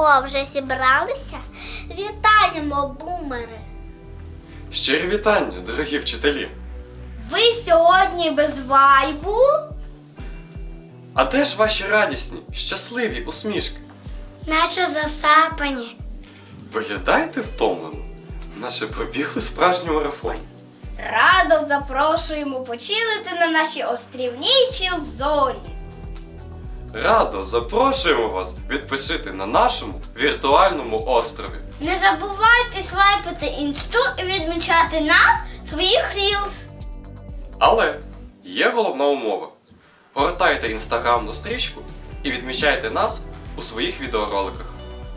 О, вже зібралися? Вітаємо, бумери! Щирі вітання, дорогі вчителі. Ви сьогодні без вайбу? А де ж ваші радісні, щасливі усмішки? Наче засапані. Виглядаєте втомлено, наче пробігли справжній марафон. Радо запрошуємо почилити на нашій острівній чіл-зоні. Радо запрошуємо вас відпочити на нашому віртуальному острові. Не забувайте свайпати інсту і відмічати нас в своїх рілс. Але є головна умова. Гортайте інстаграмну стрічку і відмічайте нас у своїх відеороликах.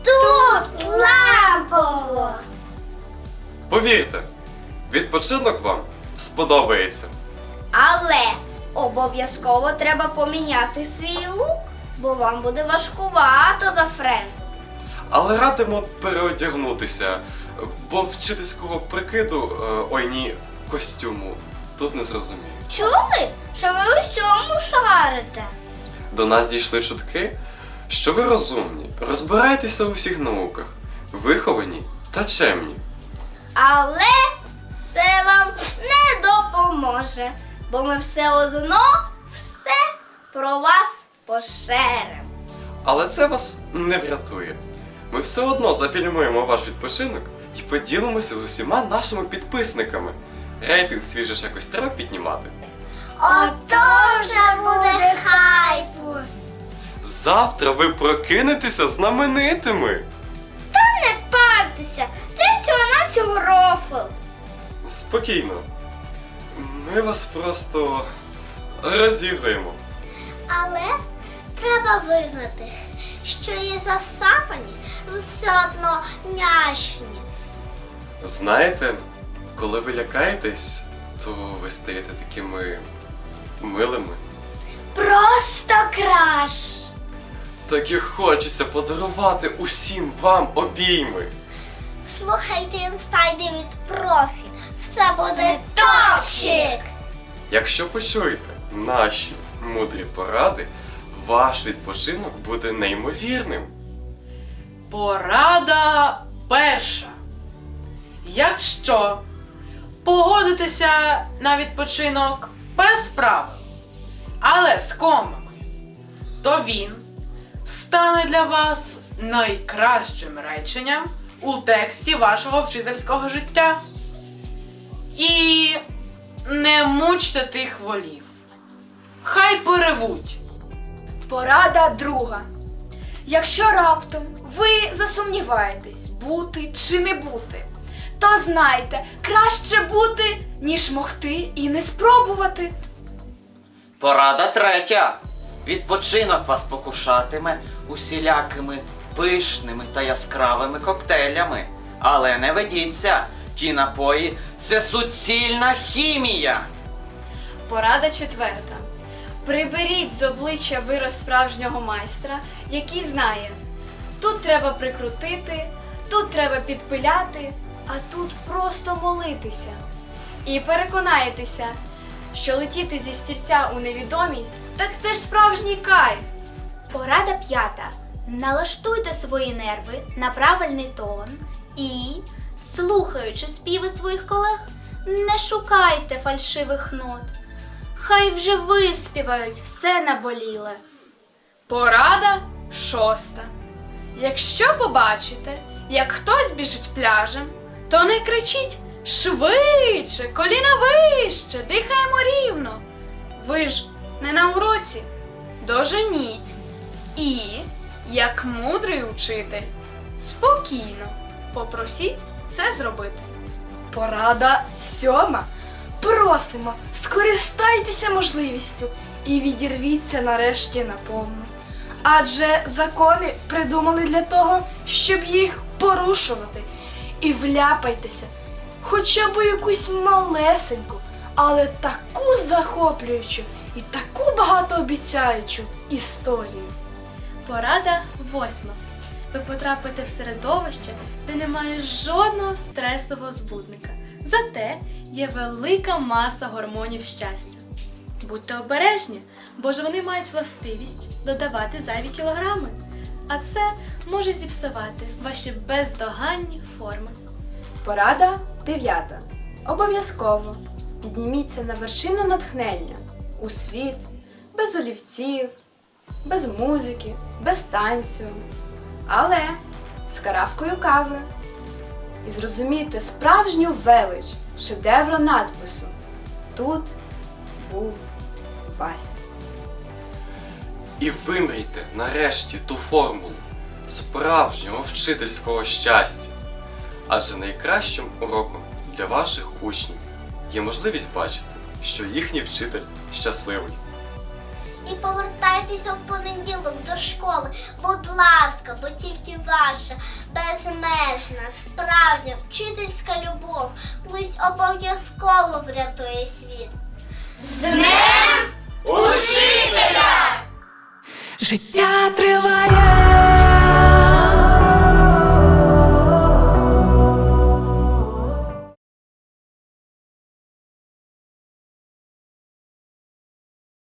Тут лампово! Повірте, відпочинок вам сподобається. Але обов'язково треба поміняти свій лук, бо вам буде важкувато за френд. Але радимо переодягнутися, бо вчительського прикиду, е, ой ні, костюму тут не зрозумію. Чули, що ви у всьому шарите? До нас дійшли чутки, що ви розумні, розбираєтеся у всіх науках, виховані та чемні. Але це вам не допоможе, бо ми все одно все про вас пошеремо. Але це вас не врятує. Ми все одно зафільмуємо ваш відпочинок і поділимося з усіма нашими підписниками. Рейтинг свіже ж якось треба піднімати. Ото вже буде хайпу. Завтра ви прокинетеся знаменитими. Та не партеся, це всього на рофл. Спокійно. Ми вас просто розіграємо. Але треба визнати, що і засапані ви все одно няшні. Знаєте, коли ви лякаєтесь, то ви стаєте такими милими. Просто краш. Так і хочеться подарувати усім вам обійми. Слухайте інсайди від профі. Все буде топчик! Якщо почуєте наші мудрі поради, ваш відпочинок буде неймовірним. Порада перша. Якщо погодитеся на відпочинок без правил, але з комами, то він стане для вас найкращим реченням у тексті вашого вчительського життя. І не мучте тих волів. Хай перевуть. Порада друга. Якщо раптом ви засумніваєтесь, бути чи не бути, то знайте, краще бути, ніж могти і не спробувати. Порада третя. Відпочинок вас покушатиме усілякими пишними та яскравими коктейлями. Але не ведіться, ті напої це суцільна хімія. Порада четверта. Приберіть з обличчя вираз справжнього майстра, який знає, тут треба прикрутити, тут треба підпиляти, а тут просто молитися. І переконаєтеся, що летіти зі стільця у невідомість так це ж справжній кайф. Порада п'ята. Налаштуйте свої нерви на правильний тон і, слухаючи співи своїх колег, не шукайте фальшивих нот. Хай вже виспівають все наболіле. Порада шоста. Якщо побачите, як хтось біжить пляжем, то не кричіть швидше, коліна вище, дихаємо рівно. Ви ж не на уроці. Доженіть. І, як мудрий учитель, спокійно попросіть це зробити. Порада сьома. Просимо, скористайтеся можливістю і відірвіться нарешті наповну. Адже закони придумали для того, щоб їх порушувати. І вляпайтеся хоча б у якусь малесеньку, але таку захоплюючу і таку багатообіцяючу історію. Порада восьма. Ви потрапите в середовище, де немає жодного стресового збудника. Зате є велика маса гормонів щастя. Будьте обережні, бо ж вони мають властивість додавати зайві кілограми. а це може зіпсувати ваші бездоганні форми. Порада дев'ята. Обов'язково підніміться на вершину натхнення у світ, без олівців, без музики, без танцю, але з каравкою кави. І зрозумійте справжню велич шедевра надпису. Тут був Вася. І вимрійте нарешті ту формулу справжнього вчительського щастя. Адже найкращим уроком для ваших учнів є можливість бачити, що їхній вчитель щасливий. І повертайтеся в понеділок до школи, будь ласка, бо тільки ваша безмежна, справжня вчительська любов колись обов'язково врятує світ. З Днем учителя! Життя триває.